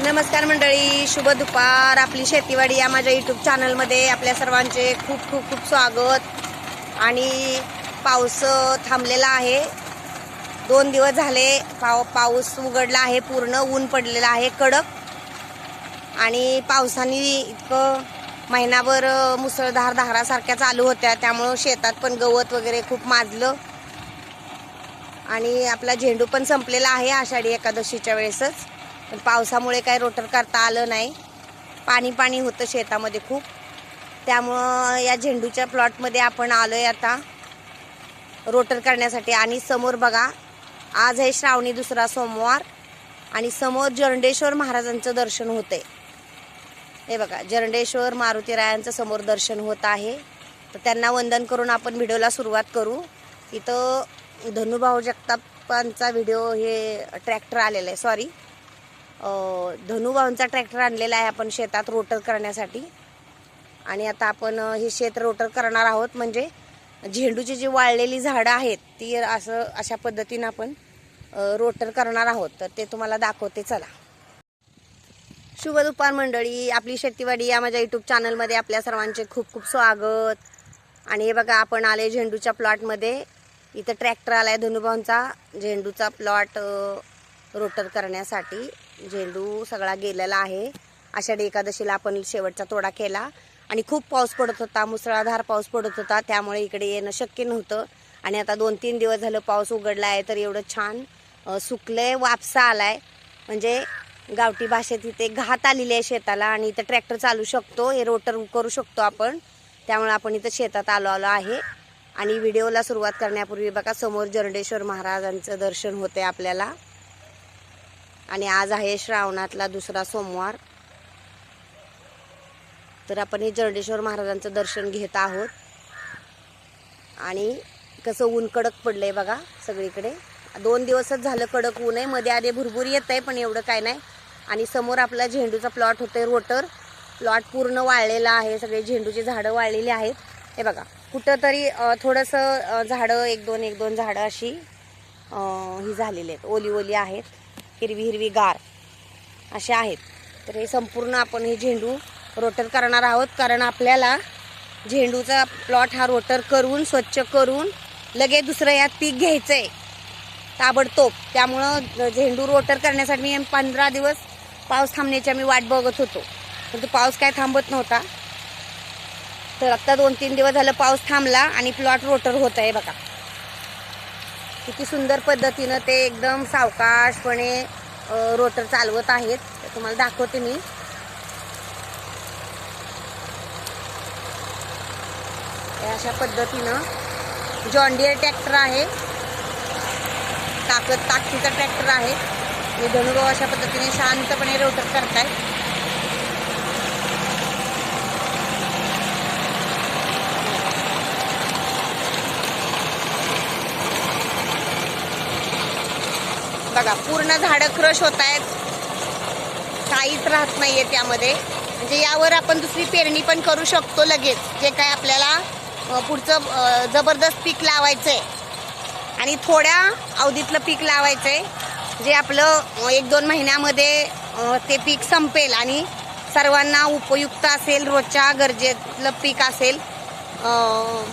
नमस्कार मंडळी शुभ दुपार. आपली शेतीवाडी या माझ्या यूट्यूब चॅनलमध्ये आपल्या सर्वांचे खूप खूप खूप स्वागत. आणि पाऊस थांबलेला आहे. दोन दिवस झाले पाव पाऊस उघडला आहे पूर्ण ऊन पडलेलं आहे कडक. आणि पावसाने इतकं महिनाभर मुसळधार धारासारख्या चालू होत्या. त्यामुळं शेतात पण गवत वगैरे खूप माजलं. आणि आपला झेंडू पण संपलेला आहे आषाढी एकादशीच्या वेळेसच. पण पावसामुळे काही रोटर करता आलं नाही. पाणी पाणी होतं शेतामध्ये खूप. त्यामुळं या झेंडूच्या प्लॉटमध्ये आपण आलो आहे आता. रोटर करण्यासाठी आणि समोर बघा आज आहे श्रावणी दुसरा सोमवार आणि समोर जरंडेश्वर महाराजांचं दर्शन होतंय. हे बघा जरंडेश्वर मारुतीरायांचं समोर दर्शन होत आहे. तर त्यांना वंदन करून आपण व्हिडिओला सुरुवात करू. इथं धनुभाऊ जगतापांचा व्हिडिओ हे ट्रॅक्टर आलेला आहे सॉरी धनुभाऊंचा ट्रॅक्टर आणलेला आहे आपण शेतात रोटर करण्यासाठी. आणि आता आपण हे शेत रोटर करणार आहोत. म्हणजे झेंडूची जी वाळलेली झाडं आहेत ती असं अशा पद्धतीनं आपण रोटर करणार आहोत. तर ते तुम्हाला दाखवते. चला. शुभ दुपार मंडळी. आपली शेतीवाडी या माझ्या यूट्यूब चॅनलमध्ये आपल्या सर्वांचे खूप खूप स्वागत. आणि हे बघा आपण आले झेंडूच्या प्लॉटमध्ये. इथं ट्रॅक्टर आला आहे धनुभाऊंचा झेंडूचा प्लॉट रोटर करण्यासाठी. झेंडू सगळा गेलेला आहे. आषाढी एकादशीला आपण शेवटचा तोडा केला. आणि खूप पाऊस पडत होता मुसळाधार पाऊस पडत होता. त्यामुळे इकडे येणं शक्य नव्हतं. आणि आता दोन तीन दिवस झालं पाऊस उघडला आहे तर एवढं छान सुकलंय वापसा आलाय. म्हणजे गावठी भाषेत इथे घात आलेली आहे शेताला आणि इथं ट्रॅक्टर चालू शकतो हे रोटर करू शकतो आपण. त्यामुळे आपण इथं शेतात आलो आलो आहे. आणि व्हिडिओला सुरुवात करण्यापूर्वी बघा समोर जरडेश्वर महाराजांचं दर्शन होते आपल्याला. आणि आज आहे श्रावणातला दुसरा सोमवार. तर आपण हे जरंडेश्वर महाराजांचं दर्शन घेत आहोत. आणि कसं ऊन कडक पडलंय बघा सगळीकडे. दोन दिवसच झालं कडक ऊन आहे. मध्ये आधी भुरभुर येत आहे पण एवढं काय नाही. आणि समोर आपला झेंडूचा प्लॉट होतोय रोटर प्लॉट पूर्ण वाळलेला आहे. सगळे झेंडूची झाडं वाळलेली आहेत. हे बघा कुठंतरी थोडंसं झाडं एक दोन एक दोन झाडं अशी ही झालेली आहेत. ओली ओली आहेत. हिरवी हिरवी गार असे आहेत. तर हे संपूर्ण आपण हे झेंडू रोटर करणार आहोत. कारण आपल्याला झेंडूचा प्लॉट हा रोटर करून स्वच्छ करून लगेच दुसरं यात पीक घ्यायचं आहे ताबडतोब. त्यामुळं झेंडू रोटर करण्यासाठी मी पंधरा दिवस पाऊस थांबण्याची आम्ही वाट बघत होतो. पण तो पाऊस काय थांबत नव्हता. तर आत्ता दोन तीन दिवस झालं पाऊस थांबला आणि प्लॉट रोटर होत आहे बघा. किती सुंदर पद्धतीनं ते एकदम सावकाशपणे रोटर चालवत आहेत. तुम्हाला दाखवते मी. अशा पद्धतीनं जॉन्डियर ट्रॅक्टर आहे. ताकद ताकदीचा ट्रॅक्टर आहे. हे धनुभाऊ अशा पद्धतीने शांतपणे रोटर करतायत. बघा पूर्ण झाडं क्रश होत आहेत. काहीच राहत नाहीये त्यामध्ये. म्हणजे यावर आपण दुसरी पेरणी पण करू शकतो लगेच. जे काय आपल्याला पुढचं जबरदस्त पीक लावायचंय. आणि थोड्या अवधीतलं पीक लावायचंय. जे आपलं एक दोन महिन्यामध्ये ते पीक संपेल आणि सर्वांना उपयुक्त असेल रोजच्या गरजेतलं पीक असेल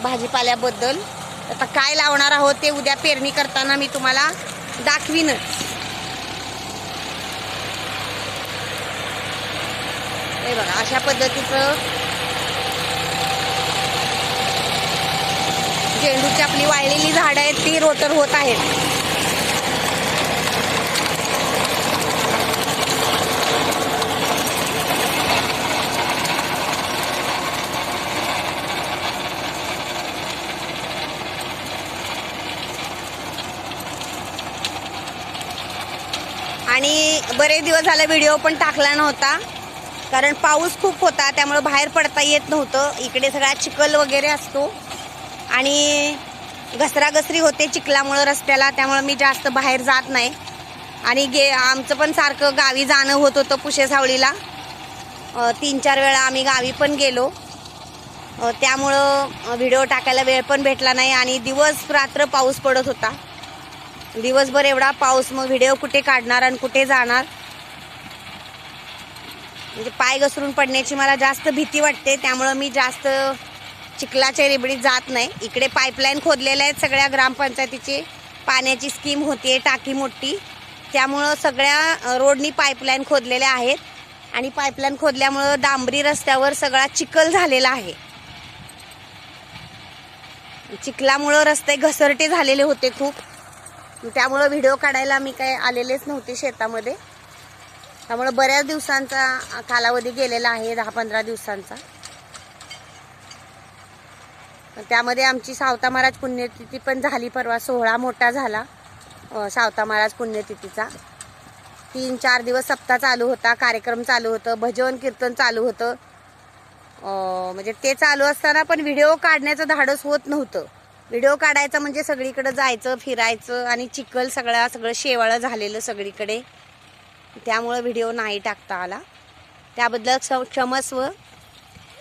भाजीपाल्याबद्दल. आता काय लावणार आहोत ते उद्या पेरणी करताना मी तुम्हाला दाखवीनच हे बघा अशा पद्धतीचं झेंडूची आपली वाळलेली झाडं आहेत ती रोटर होत आहेत. आणि बरेच दिवस झाले व्हिडिओ पण टाकला नव्हता. कारण पाऊस खूप होता त्यामुळे बाहेर पडता येत नव्हतं. इकडे सगळा चिखल वगैरे असतो. आणि घसराघसरी होते चिखलामुळं रस्त्याला त्यामुळं मी जास्त बाहेर जात नाही. आणि गे आमचं पण सारखं गावी जाणं होत होतं पुशे सावळीला. तीन चार वेळा आम्ही गावी पण गेलो. त्यामुळं व्हिडिओ टाकायला वेळ पण भेटला नाही आणि दिवस रात्र पाऊस पडत होता. दिवसभर एवढा पाऊस मग व्हिडिओ कुठे काढणार आणि कुठे जाणार? म्हणजे पाय घसरून पडण्याची मला जास्त भीती वाटते. त्यामुळं मी जास्त चिखलाच्या रेबडीत जात नाही. इकडे पाईपलाईन खोदलेल्या आहेत सगळ्या ग्रामपंचायतीचे. पाण्याची स्कीम होती टाकी मोठी. त्यामुळं सगळ्या रोडनी पाईपलाईन खोदलेल्या आहेत. आणि पाईपलाईन खोदल्यामुळं डांबरी रस्त्यावर सगळा चिखल झालेला आहे. चिखलामुळं रस्ते घसरटे झालेले होते खूप. त्यामुळं व्हिडिओ काढायला मी काही आलेलेच नव्हते शेतामध्ये. त्यामुळं बऱ्याच दिवसांचा कालावधी गेलेला आहे दहा पंधरा दिवसांचा. त्यामध्ये आमची सावता महाराज पुण्यतिथी पण झाली परवा सोहळा मोठा झाला सावता महाराज पुण्यतिथीचा. तीन चार दिवस सप्ताह चालू होता कार्यक्रम चालू होतं भजन कीर्तन चालू होतं. म्हणजे ते चालू असताना पण व्हिडिओ काढण्याचं धाडस होत नव्हतं. व्हिडिओ काढायचा म्हणजे सगळीकडे जायचं फिरायचं आणि चिखल सगळा सगळं शेवाळं झालेलं सगळीकडे. त्यामुळं व्हिडिओ नाही टाकता आला. त्याबद्दल क्ष क्षमस्व.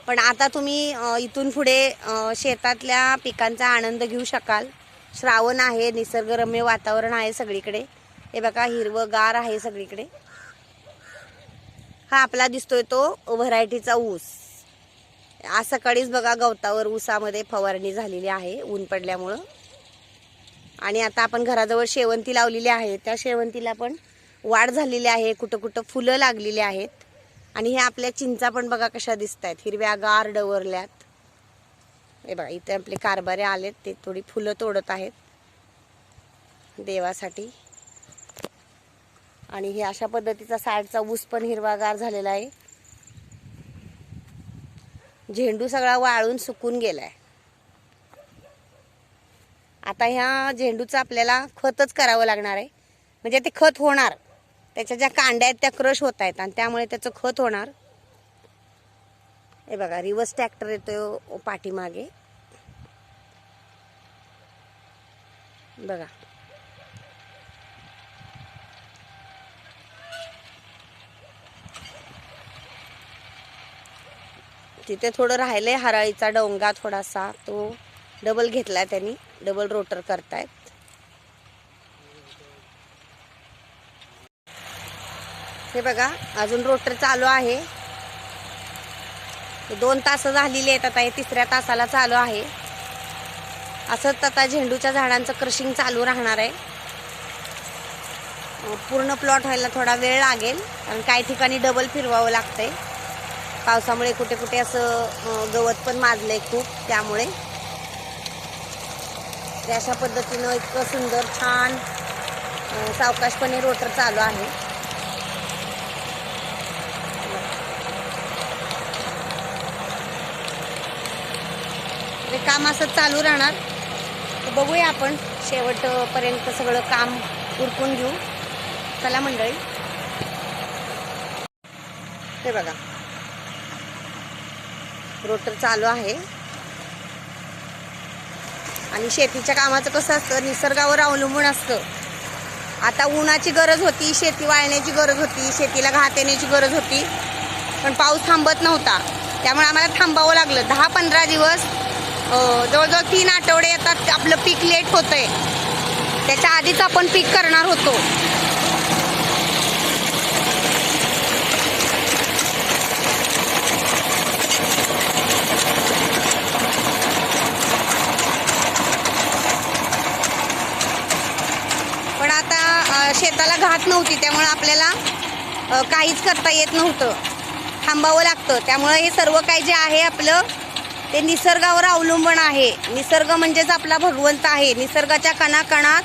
पण आता तुम्ही इथून पुढे शेतातल्या पिकांचा आनंद घेऊ शकाल. श्रावण आहे निसर्गरम्य वातावरण आहे सगळीकडे. हे बघा हिरवंगार आहे सगळीकडे. हा आपला दिसतोय तो व्हरायटीचा ऊस. आज सकाळीच बघा गवतावर ऊसामध्ये फवारणी झालेली आहे ऊन पडल्यामुळं. आणि आता आपण घराजवळ शेवंती लावलेली आहे त्या शेवंतीला पण वाढ झालेली आहे कुठं कुठं फुलं लागलेली आहेत. आणि हे आपल्या चिंचा पण बघा कशा दिसत आहेत हिरव्या गार डवरल्यात. हे बघा इथे आपले कारभारे आलेत ते थोडी फुलं तोडत आहेत. देवासाठी. आणि हे अशा पद्धतीचा साईडचा ऊस पण हिरवागार झालेला आहे. झेंडू सगळा वाळून सुकून गेलाय. आता ह्या झेंडूचं आपल्याला खतच करावं लागणार आहे. म्हणजे ते खत होणार. त्याच्या ज्या कांड्या आहेत त्या क्रश होत आहेत आणि त्यामुळे त्याचं खत होणार. हे बघा रिवर्स ट्रॅक्टर येतोय पाठीमागे. बघा. तिथे थोडं राहिलंय हराळीचा डोंगा थोडासा. तो डबल घेतलाय त्यांनी. डबल रोटर करतायत. हे बघा अजून रोटर चालू आहे. दोन तास झालेली आहेत आता हे तिसऱ्या तासाला चालू आहे. असंच आता झेंडूच्या झाडांचं क्रशिंग चालू राहणार आहे. पूर्ण प्लॉट व्हायला थोडा वेळ लागेल कारण काही ठिकाणी डबल फिरवावं लागतंय. पावसामुळे कुठे कुठे असं गवत पण माजलंय खूप त्यामुळे. अशा पद्धतीनं इतकं सुंदर छान सावकाशपणे रोटर चालू आहे. काम असं चालू राहणार. बघूया आपण शेवटपर्यंत सगळं काम उरकून घेऊ. चला मंडळी. हे बघा. रोटर चालू आहे. आणि शेतीच्या कामाचं कसं असतं निसर्गावर अवलंबून असतं. आता उन्हाची गरज होती शेती वाळण्याची गरज होती शेतीला घात येण्याची गरज होती. पण पाऊस थांबत नव्हता. त्यामुळे आम्हाला थांबावं लागलं. दहा पंधरा दिवस जवळजवळ तीन आठवडे येतात आपलं पीक लेट होतंय. त्याच्या आधीच आपण पीक करणार होतो पण आता अ, शेताला घात नव्हती त्यामुळं आपल्याला काहीच करता येत नव्हतं. थांबावं लागतं. त्यामुळं हे सर्व काही जे आहे आपलं ते निसर्गावर अवलंबून आहे. निसर्ग म्हणजेच आपला भगवंत आहे. निसर्गाच्या कणाकणात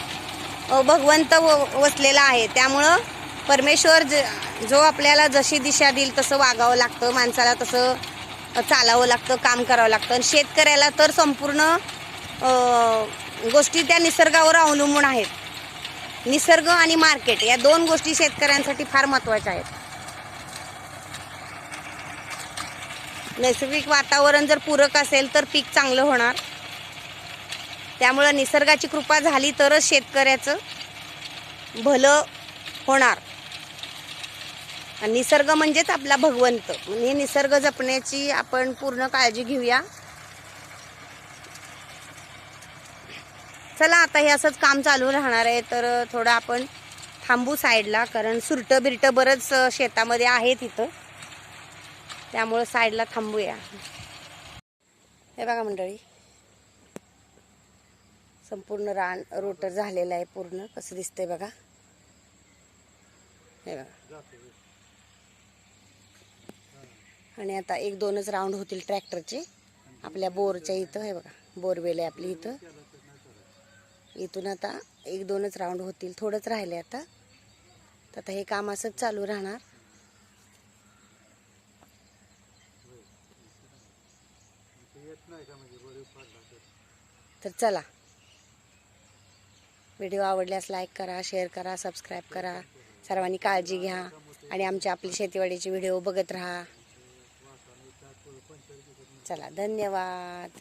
भगवंत व- वसलेला आहे. त्यामुळं परमेश्वर ज जो आपल्याला जशी दिशा देईल तसं वागावं लागतं. माणसाला तसं चालावं लागतं काम करावं लागतं. आणि शेतकऱ्याला तर संपूर्ण गोष्टी त्या निसर्गावर अवलंबून आहेत. निसर्ग आणि मार्केट या दोन गोष्टी शेतकऱ्यांसाठी फार महत्त्वाच्या आहेत. नैसर्गिक वातावरण जर पूरक असेल तर पीक चांगलं होणार. त्यामुळं निसर्गाची कृपा झाली तरच शेतकऱ्याचं भलं होणार. निसर्ग म्हणजेच आपला भगवंत. म्हणजे निसर्ग जपण्याची आपण पूर्ण काळजी घेऊया. चला आता हे असंच काम चालू राहणार आहे तर थोडं आपण थांबू साईडला कारण सुरटं बिरटं बरंच शेतामध्ये आहे तिथं. त्यामुळं साईडला थांबूया. हे बघा मंडळी. संपूर्ण रान रोटर झालेलं आहे पूर्ण. कसं दिसतंय बघा. हे बघा. आणि आता एक दोनच राऊंड होतील ट्रॅक्टरचे. आपल्या बोरच्या इथं हे बघा. बोरवेल आहे आपली इथं. इथून आता एक दोनच राऊंड होतील. थोडंच राहिले आता. तर आता हे काम असंच चालू राहणार. तर चला. व्हिडिओ आवडल्यास लाईक करा शेअर करा सबस्क्राईब करा. सर्वांनी काळजी घ्या आणि आमच्या आपली शेतीवाडीचे व्हिडिओ बघत राहा. चला धन्यवाद.